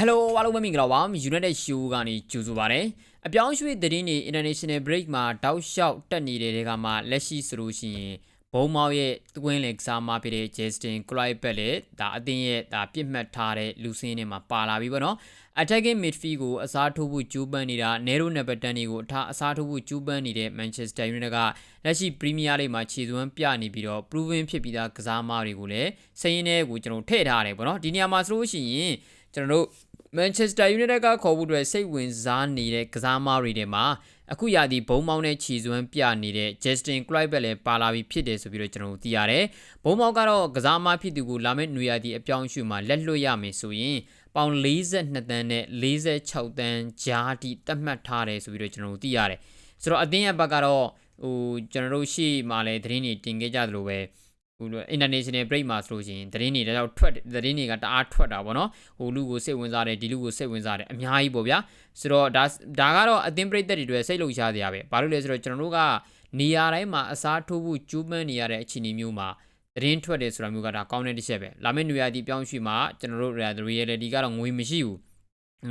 Hello အားလုံးပဲမင်္ဂလာပါ United Show ကနေကြိုဆိုပါရစေအပြောင်းရွှေ့သတင်းတွေ International Break မှာတောက်လျှောက်တက်နေတဲ့တွေကမှလက်ရှိဆိုလို့ရှိရင်ဘုံမောက်ရဲ့သွင်းလေကစားမဖြစ်တဲ့ Justin Kluivert လည်းဒါအသင်းရဲ့ဒါပြစ်မှတ်ထားတဲ့လူစင်းတွေမှာပါလာပြီပေါ့နော် attacking midfield ကိုအစားထိုးဖို့ကြိုးပမ်းနေတာ Nero number 10တွေကိုအထားအစားထိုးဖို့ကြိုးပမ်းနေတဲ့ Manchester United ကလက်ရှိ Premier League မှာခြေစွမ်းပြနေပြီးတော့ proven ဖြစ်ပြီးသားကစားမတွေကိုလည်းစရင်းထဲကိုကျွန်တော်ထည့်ထားတယ်ပေါ့နော်ဒီနေရာမှာဆိုလို့ရှိရင်ကျွန်တော်တို့ Manchester United ကခေါ်ဖို့အတွက်စိတ်ဝင်စားနေတဲ့ကစားမတွေထဲမှာအခုရာသီဘုံမောင်းနဲ့ခြေစွမ်းပြနေတဲ့ Justin Kluivert လည်းပါလာပြီးဖြစ်တယ်ဆိုပြီးတော့ကျွန်တော်တို့သိရတယ်။ဘုံမောင်းကတော့ကစားမဖြစ်သူကိုလာမယ့်နွေရာသီအပြောင်းအရွှေ့မှာလက်လွတ်ရမယ်ဆိုရင်ပေါင်42တန်းနဲ့46တန်းကြားတိသတ်မှတ်ထားတယ်ဆိုပြီးတော့ကျွန်တော်တို့သိရတယ်။ဆိုတော့အသင်းရဲ့ဘက်ကတော့ဟိုကျွန်တော်တို့ရှေ့မှာလည်းသတင်းတွေတင်ခဲ့ကြသလိုပဲ ဟို international break မှာဆိုလို့ရှိရင်သတင်းတွေဒါကြောင့်ထွက်သတင်းတွေကတအားထွက်တာပေါ့နော်ဟိုလူကိုစိတ်ဝင်စားတယ်ဒီလူကိုစိတ်ဝင်စားတယ်အများကြီးပေါ့ဗျာဆိုတော့ဒါဒါကတော့အသင်းပရိသတ်တွေတွေစိတ်လှုပ်ရှားစရာပဲဘာလို့လဲဆိုတော့ကျွန်တော်တို့ကနေရာတိုင်းမှာအစားထိုးဖို့ကြိုးပမ်းနေရတဲ့အခြေအနေမျိုးမှာသတင်းထွက်တယ်ဆိုတာမျိုးကဒါကောင်းတဲ့တစ်ချက်ပဲလာမယ့်နေရာဒီပြောင်းရွှေ့မှာကျွန်တော်တို့ reality ကတော့ငွေမရှိဘူး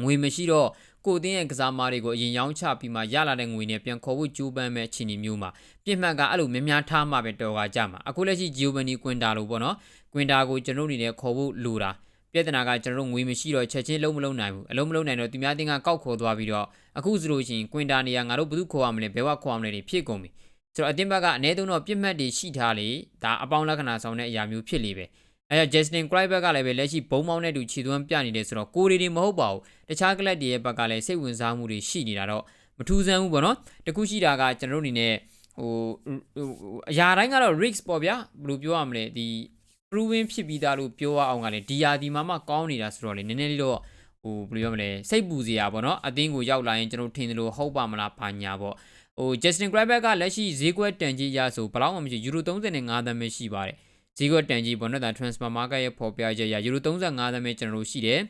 ငွေမရှိတော့ကိုအတင်းရဲ့ကစားမားတွေကိုအရင်ရောင်းချပြီးမှရလာတဲ့ငွေနဲ့ပြန်ခေါ်ဖို့ကြိုးပမ်းမဲ့အခြေအနေမျိုးမှာပြစ်မှတ်ကအဲ့လိုများများထားမှပဲတော်ကကြမှာအခုလက်ရှိဂျီယိုဗန်နီကွင်တာလို့ပေါ့နော်ကွင်တာကိုကျွန်တော်အနေနဲ့ခေါ်ဖို့လိုတာပြဿနာကကျွန်တော်တို့ငွေမရှိတော့ချက်ချင်းလုံးမလုံးနိုင်ဘူးအလုံးမလုံးနိုင်တော့သူများတင်းကကောက်ခေါ်သွားပြီးတော့အခုဆိုလို့ရှိရင်ကွင်တာနေရာငါတို့ဘယ်သူခေါ်ရမလဲဘယ်ဝခေါ်ရမလဲတွေဖြစ်ကုန်ပြီဆိုတော့အတင်းဘက်ကအ ਨੇ သုံးတော့ပြစ်မှတ်တွေရှိထားလေဒါအပေါင်းလက္ခဏာဆောင်တဲ့အရာမျိုးဖြစ်လေပဲ အဲကြောင့် Justin Kluivert ကလည်းပဲလက်ရှိဘုံမောင်းတဲ့သူခြေသွမ်းပြနေတယ်ဆိုတော့ကိုရီတွေမဟုတ်ပါဘူးတခြားကလပ်တွေရဲ့ဘက်ကလည်းစိတ်ဝင်စားမှုတွေရှိနေတာတော့မထူးဆန်းဘူးပေါ့နော်တခုရှိတာကကျွန်တော်တို့အနေနဲ့ဟိုအရာတိုင်းကတော့ risk ပေါ့ဗျာဘယ်လိုပြောရမလဲဒီ proven ဖြစ်ပြီးသားလို့ပြောရအောင်ကလည်းဒီယာဒီမှာမှကောင်းနေတာဆိုတော့လေနည်းနည်းလေးတော့ဟိုဘယ်လိုပြောမလဲစိတ်ပူစရာပေါ့နော်အသင်းကိုရောက်လာရင်ကျွန်တော်ထင်တယ်လို့ဟုတ်ပါမလားဘာညာပေါ့ဟို Justin Kluivert ကလက်ရှိဈေးကွက်တန်ကြီးရဆိုဘယ်လောက်မှမရှိယူရို35သန်းပဲရှိပါတယ် ဈေးကွက်တန်ကြီးပေါ့နော်ဒါ transfer market ရဲ့ဖော်ပြချက်ရယူရို35သန်းပဲကျွန်တော်တို့ရှိတယ်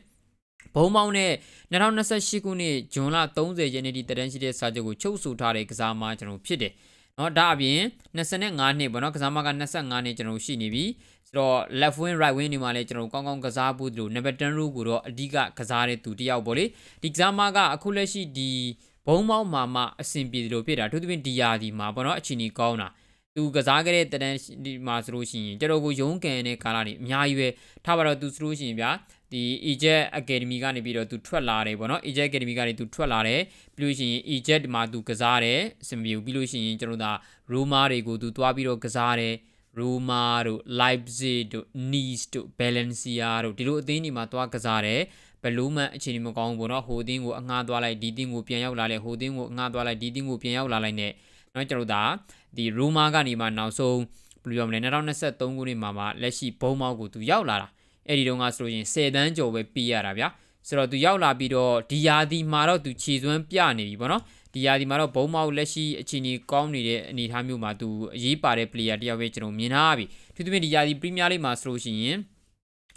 ဘုံမောင်းနဲ့2028ခုနှစ်ဇွန်လ30ရက်နေ့ထိတရန်ရှိတဲ့စာချုပ်ကိုချုပ်ဆိုထားတဲ့ကစားမကျွန်တော်ဖြစ်တယ်เนาะဒါအပြင်25နှစ်ပေါ့เนาะကစားမက25နှစ်ကျွန်တော်ရှိနေပြီဆိုတော့ left wing right wing တွေမှာလည်းကျွန်တော်ကောင်းကောင်းကစားဖို့လို့ number 10 row ကိုတော့အဓိကကစားတဲ့သူတယောက်ပေါ့လေဒီကစားမကအခုလက်ရှိဒီဘုံမောင်းမှာမှအဆင်ပြေတယ်လို့ဖြစ်တာအထူးသဖြင့်ဒီယာဒီမှာပေါ့เนาะအချိန်ကြီးကောင်းတာ သူကစားခဲ့တဲ့တန်းဒီမှာဆိုလို့ရှိရင်ကျွန်တော်ကိုရုံးကန်တဲ့ကာလတွေအများကြီးပဲထားပါတော့သူဆိုလို့ရှိရင်ဗျာဒီ Egypt Academy ကနေပြီးတော့သူထွက်လာတယ်ပေါ့နော် Egypt Academy ကနေသူထွက်လာတယ်ပြီးလို့ရှိရင် Egypt မှာသူကစားတယ်အဆင်ပြေဘူးပြီးလို့ရှိရင်ကျွန်တော်တို့ဒါ Roma တွေကိုသူသွားပြီးတော့ကစားတယ် Roma တို့ Leipzig တို့ Nice တို့ Valencia တို့ဒီလိုအသင်းတွေမှာသွားကစားတယ်ဘလို့မှအခြေအနေမကောင်းဘူးပေါ့နော်ဟိုအသင်းကိုအငှားသွားလိုက်ဒီအသင်းကိုပြန်ရောက်လာလိုက်ဟိုအသင်းကိုအငှားသွားလိုက်ဒီအသင်းကိုပြန်ရောက်လာလိုက်နဲ့ เนาะကျွန်တော်တို့ဒါဒီ Roma ကနေမှနောက်ဆုံးဘယ်လိုပြောမလဲ2023ခုနှစ်မှာမှလက်ရှိဘုံမောက်ကိုသူရောက်လာတာအဲ့ဒီတုန်းကဆိုလို့ရင်10တန်းကျော်ပဲပြီးရတာဗျာဆိုတော့သူရောက်လာပြီးတော့ဒီယာဒီမှာတော့သူခြေစွမ်းပြနေပြီပေါ့နော်ဒီယာဒီမှာတော့ဘုံမောက်လက်ရှိအခြေအနေကောင်းနေတဲ့အနေအထားမျိုးမှာသူအရေးပါတဲ့ player တယောက်ပဲကျွန်တော်မြင်ထားပြီသူသူမြင်ဒီယာဒီ Premier League မှာဆိုလို့ရှိရင်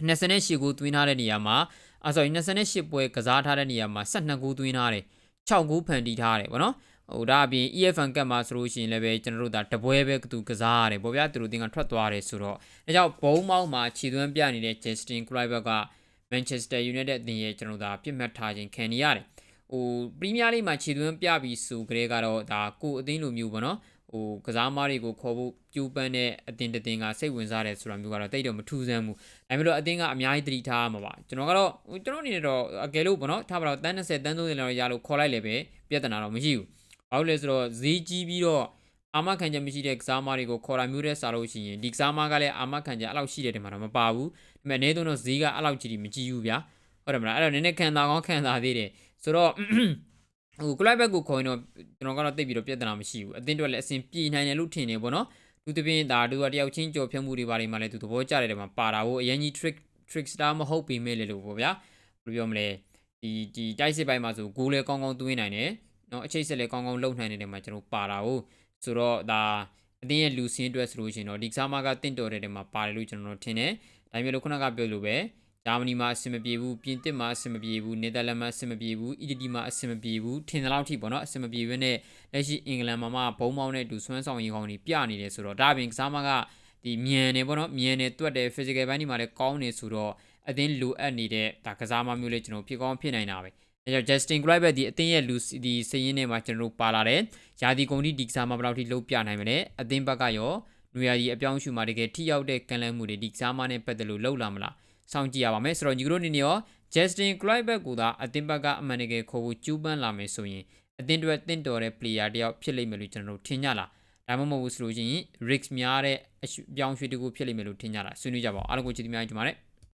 28ကိုသွင်းထားတဲ့နေရာမှာအဲ sorry 28ပွဲကစားထားတဲ့နေရာမှာ12ဂိုးသွင်းထားတယ်6ဂိုးဖန်တီးထားတယ်ဗောနော် ဟိုဒါအပြင် EFN ကတ်မှာဆိုလို့ရှိရင်လည်းပဲကျွန်တော်တို့ဒါတပွဲပဲသူကစားရတယ်ဗောဗျာသူတို့တင်ကထွက်သွားတယ်ဆိုတော့အဲကြောင့်ဘုံမောက်မှာခြေသွမ်းပြနေတဲ့ Justin Kluivert က Manchester United အသင်းရဲ့ကျွန်တော်ဒါပြစ်မှတ်ထားခြင်းခံနေရတယ်ဟိုပရီးမီးယားလိမှာခြေသွင်းပြပြီးဆိုကြတဲ့ကတော့ဒါကိုအသင်းလိုမျိုးပေါ့နော်ဟိုကစားမားတွေကိုခေါ်ဖို့ကြိုးပမ်းတဲ့အတင်းတင်းကစိတ်ဝင်စားတယ်ဆိုတာမျိုးကတော့တိတ်တော့မထူးဆန်းဘူး။ဒါပေမဲ့လို့အတင်းကအများကြီးသတိထားမှာပါ။ကျွန်တော်ကတော့ကျွန်တော်အနေနဲ့တော့အကယ်လို့ပေါ့နော်ထားပါတော့တန်း20တန်း30လောက်ရလို့ခေါ်လိုက်လည်းပဲပြဿနာတော့မရှိဘူး။ ဘာလို့လဲဆိုတော့ဈေးကြီးပြီးတော့အာမခံချက်မရှိတဲ့ကစားမားတွေကိုခေါ်တာမျိုးတဲ့စားလို့ရှိရင်ဒီကစားမားကလည်းအာမခံချက်အဲ့လောက်ရှိတဲ့တည်းမှာတော့မပါဘူး။ဒါပေမဲ့အနည်းဆုံးတော့ဈေးကအဲ့လောက်ကြီးမကြီးဘူးဗျာ။ဟုတ်တယ်မလားအဲ့တော့နည်းနည်းခံတာကောင်းခံတာသေးတယ်။ဆိုတော့ဟိုကလပ်ဘက်ကိုခေါ်ရင်တော့ကျွန်တော်ကတော့တိတ်ပြီးတော့ပြဿနာမရှိဘူးအသင်းတို့လည်းအဆင်ပြေနိုင်တယ်လို့ထင်နေပေါ့နော်သူတပြင်းဒါသူကတယောက်ချင်းကြော်ဖြတ်မှုတွေပါတယ်မှလည်းသူသဘောကျတယ်တဲ့မှာပါတာကိုအရင်ကြီး trick trick star မဟုတ်ပေမဲ့လေလို့ပေါ့ဗျာဘယ်လိုပြောမလဲဒီဒီတိုက်စစ်ပိုင်းမှာဆိုဂိုးလည်းကောင်းကောင်းသွင်းနိုင်တယ် နော်အချိတ်ဆက်လည်းကောင်းကောင်းလုပ်နိုင်တယ်မှာကျွန်တော်ပါတာကိုဆိုတော့ဒါအတင်းရဲ့လူစင်းအတွက်ဆိုလို့ရှိရင်တော့ဒီကစားမကတင့်တော်တဲ့တဲမှာပါတယ်လို့ကျွန်တော်တို့ထင်တယ်ဒါပေမဲ့လို့ခုနကပြောလို့ပဲဂျာမနီမှာအဆင်မပြေဘူးပြင်သစ်မှာအဆင်မပြေဘူးနယ်သာလန်မှာအဆင်မပြေဘူးအီတလီမှာအဆင်မပြေဘူးထင်သလောက်ထိပေါ့နော်အဆင်မပြေဘဲနဲ့လက်ရှိအင်္ဂလန်မှာမှဘုံမောင်းနဲ့တူဆွမ်းဆောင်ရင်ကောင်းနေပြနေတယ်ဆိုတော့ဒါပြင်ကစားမကဒီမြန်နေပေါ့နော်မြန်နေတွက်တယ် physical ဘိုင်းဒီမှာလည်းကောင်းနေဆိုတော့အသင်းလိုအပ်နေတဲ့ဒါကစားမမျိုးလေးကျွန်တော်ဖြစ်ကောင်းဖြစ်နိုင်တာပဲ အဲကြောင့် Justin Kluivert ဒီအသင်းရဲ့လူဒီစည်ရင်းထဲမှာကျွန်တော်တို့ပါလာတယ်။ယာဒီကုန်ဒီဒီကစားမဘယ်လောက်ထိလုံးပြနိုင်မလဲ။အသင်းဘက်ကရောနွေရာသီအပြောင်းအရွှေ့မှာတကယ်ထိရောက်တဲ့ကန့်လန့်မှုတွေဒီကစားမနဲ့ပတ်သက်လို့လောက်လာမလား။စောင့်ကြည့်ရပါမယ်။ဆိုတော့ညီကတို့အနေနဲ့ရော Justin Kluivert ကိုသာအသင်းဘက်ကအမှန်တကယ်ခေါ်ဖို့ကြိုးပမ်းလာမယ်ဆိုရင်အသင်းတွေတင့်တော်တဲ့ player တယောက်ဖြစ်လိမ့်မယ်လို့ကျွန်တော်တို့ထင်ကြလား။ဒါမှမဟုတ်ဘူးဆိုလို့ရှိရင် risk များတဲ့အပြောင်းအရွှေ့တကူဖြစ်လိမ့်မယ်လို့ထင်ကြလား။ဆွေးနွေးကြပါဦး။အားလုံးကိုချစ်သမျှကြပါမယ်။